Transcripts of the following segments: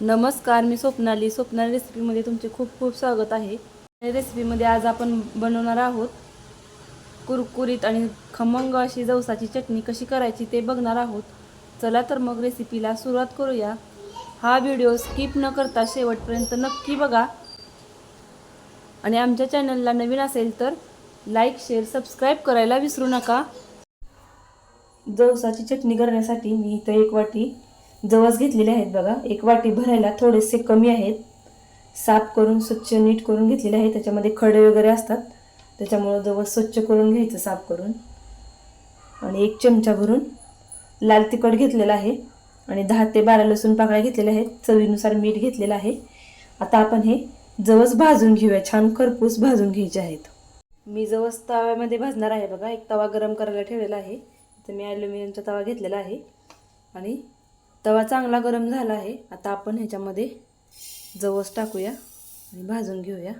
नमस्कार मी स्वप्नाली. स्वप्नाली रेसिपीमध्ये तुमचे खूप खूप स्वागत आहे. या रेसिपीमध्ये आज आपण बनवणार आहोत कुरकुरीत आणि खमंग अशी जवसाची चटणी कशी करायची ते बघणार आहोत. चला तर मग रेसिपीला सुरुवात करूया. हा व्हिडिओ स्किप न करता शेवटपर्यंत नक्की बघा. आणि आमच्या चॅनलला नवीन असेल तर लाईक शेअर सबस्क्राईब करायला विसरू नका. जवसाची चटणी करण्यासाठी मी इथं एक वाटी जवस घेतलेले आहेत बघा. एक वाटी भरायला थोडेसे कमी आहेत. साफ करून स्वच्छ नीट करून घेतलेले आहे त्याच्यामध्ये खडे वगैरे असतात. त्याच्यामुळं जवस स्वच्छ करून घ्यायचं साफ करून. आणि एक चमचा भरून लाल तिखट घेतलेला आहे. आणि दहा ते बारा लसूण पाकळ्या घेतलेल्या आहेत. चवीनुसार मीठ घेतलेलं आहे. आता आपण हे जवस भाजून घेऊया. छान खरपूस भाजून घ्यायचे आहेत. मी जवस तव्यामध्ये भाजणार आहे बघा. एक तवा गरम करायला ठेवलेला आहे. तर मी ॲल्युमिनियमचा तवा घेतलेला आहे. आणि तवा चांगला गरम झाला आहे. आता आपण ह्याच्यामध्ये जवस टाकूया आणि भाजून घेऊया.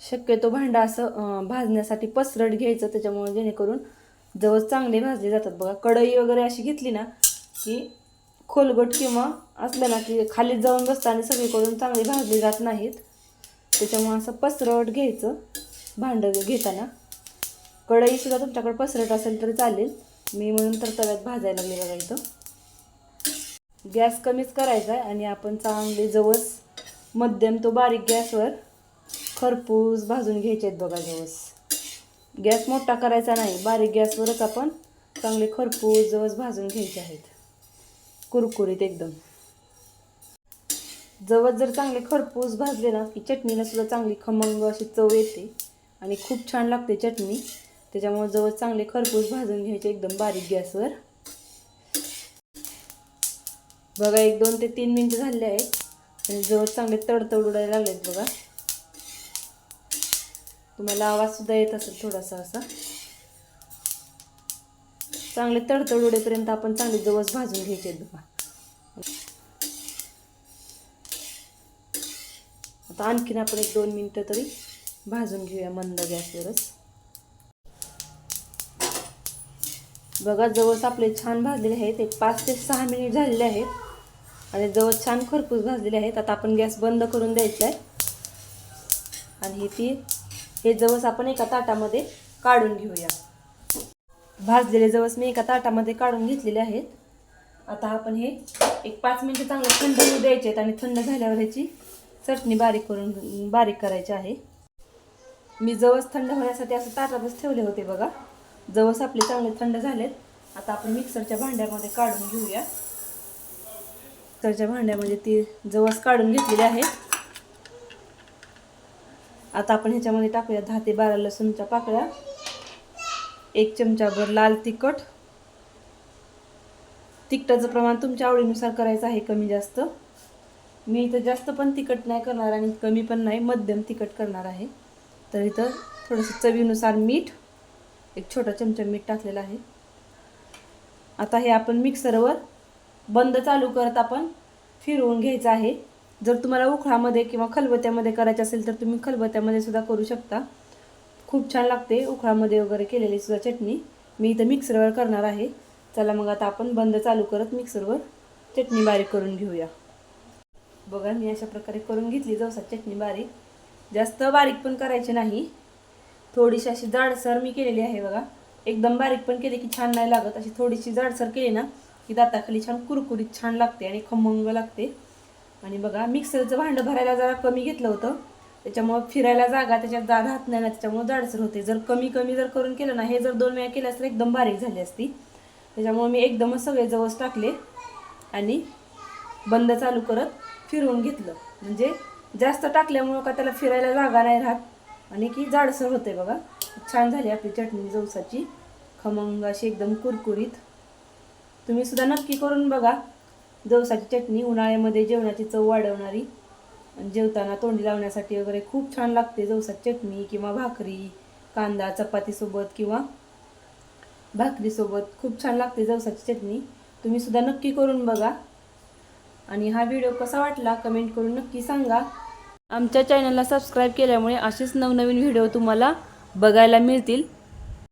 शक्यतो भांडा असं भाजण्यासाठी पसरट घ्यायचं त्याच्यामुळे जेणेकरून जवस चांगले भाजले जातात. बघा कढई वगैरे अशी घेतली ना की खोलगट किंवा असलं ना की खाली जाऊन बसतं आणि सगळीकडून चांगले भाजले जात नाहीत. त्याच्यामुळं असं पसरट घ्यायचं भांडं घेताना. कढईसुद्धा तुमच्याकडे पसरट असेल तरी चालेल. मी म्हणून तर तव्यात भाजायला लागले बघा इथं. गॅस कमीच करायचा आहे आणि आपण चांगले जवस मध्यम तो बारीक गॅसवर खरपूस भाजून घ्यायचे आहेत बघा जवस. गॅस मोठा करायचा नाही बारीक गॅसवरच आपण चांगले खरपूस जवस भाजून घ्यायचे आहेत. कुरकुरीत एकदम. जवस जर चांगले खरपूस भाजले ना की चटणीला सुद्धा चांगली खमंग अशी चव येते आणि खूप छान लागते चटणी. त्याच्यामुळे जवळ चांगले खरपूस भाजून घ्यायचे एकदम बारीक गॅसवर. बघा एक दोन ते तीन मिनटं झाले आहेत. आणि जवळ चांगले तडतड उडायला लागलेत बघा. तुम्हाला आवाजसुद्धा येत असेल थोडासा असा. चांगले तडतड उडेपर्यंत आपण चांगले जवस भाजून घ्यायचे आहेत बघा. आता आणखीन आपण एक दोन मिनटं तरी भाजून घेऊया मंद गॅसवरच. बघा जवस आपले छान भाजलेले आहेत. एक पाच ते सहा मिनिट झालेले आहेत. आणि जवळ छान खरपूस भाजलेले आहेत. आता आपण गॅस बंद करून द्यायचा आहे आणि हे ती हे जवस आपण एका ताटामध्ये काढून घेऊया. भाजलेले जवस मी एका ताटामध्ये काढून घेतलेले आहेत. आता आपण हे एक पाच मिनटं चांगले थंड होऊ द्यायचे आहेत आणि थंड झाल्यावर ह्याची चटणी बारीक करून बारीक करायची आहे. मी जवस थंड होण्यासाठी असं ताटातच ठेवले होते बघा. जवस आपले चांगले थंड झालेत. आता आपण मिक्सरच्या भांड्यामध्ये काढून घेऊया. मिक्सरच्या भांड्यामध्ये म्हणजे ती जवस काढून घेतलेली आहे. आता आपण ह्याच्यामध्ये टाकूया दहा ते बारा लसूणच्या पाकळ्या एक चमचाभर लाल तिखट. तिखटाचं प्रमाण तुमच्या आवडीनुसार करायचं आहे कमी जास्त. मी इथं जास्त पण तिखट नाही करणार आणि कमी पण नाही मध्यम तिखट करणार आहे. तर इथं थोडंसं चवीनुसार मीठ एक छोटा चमचा मीठ टाकलेला आहे. आता हे आपण मिक्सरवर बंद चालू करत आपण फिरवून घ्यायचं आहे. जर तुम्हाला उखळामध्ये किंवा खलबत्त्यामध्ये करायचं असेल तर तुम्ही खलबत्त्यामध्ये सुद्धा करू शकता. खूप छान लागते उखळामध्ये वगैरे केलेली सुद्धा चटणी. मी इथं मिक्सरवर करणार आहे. चला मग आता आपण बंद चालू करत मिक्सरवर चटणी बारीक करून घेऊया. बघा मी अशा प्रकारे करून घेतली जवसा चटणी बारीक. जास्त बारीक पण करायची नाही. थोडीशी अशी जाडसर मी केलेली आहे बघा. एकदम बारीक पण केली की छान नाही लागत. अशी थोडीशी जाडसर केली ना की दाताखाली छान कुरकुरीत छान लागते आणि खमंग लागते. आणि बघा मिक्सरचं भांडं भरायला जरा कमी घेतलं होतं. त्याच्यामुळं फिरायला जागा त्याच्यात जा राहत नाही ना त्याच्यामुळं जाडसर होते. जर कमी कमी जर करून केलं ना हे जर दोन वेळा केलं तर एकदम बारीक झाली असती. त्याच्यामुळं मी एकदमच सगळे जवस टाकले आणि बंद चालू करत फिरवून घेतलं. म्हणजे जास्त टाकल्यामुळं का त्याला फिरायला जागा नाही राहत. आणि की जाडसर होते बघा. छान झाली आपली चटणी जवसाची. खमंग अशी एकदम कुरकुरीत. तुम्ही सुद्धा नक्की करून बघा. जवसाची चटणी उन्हाळ्यामध्ये जेवणाची चव वाढवणारी. आणि जेवताना तोंडी लावण्यासाठी वगैरे खूप छान लागते जवसाची चटणी किंवा भाकरी कांदा चपातीसोबत किंवा भाकरीसोबत खूप छान लागते जवसाची चटणी. तुम्ही सुद्धा नक्की करून बघा. आणि हा व्हिडिओ कसा वाटला कमेंट करून नक्की सांगा. आमच्या चॅनलला सबस्क्राईब केल्यामुळे असेच नवनवीन व्हिडिओ तुम्हाला बघायला मिळतील.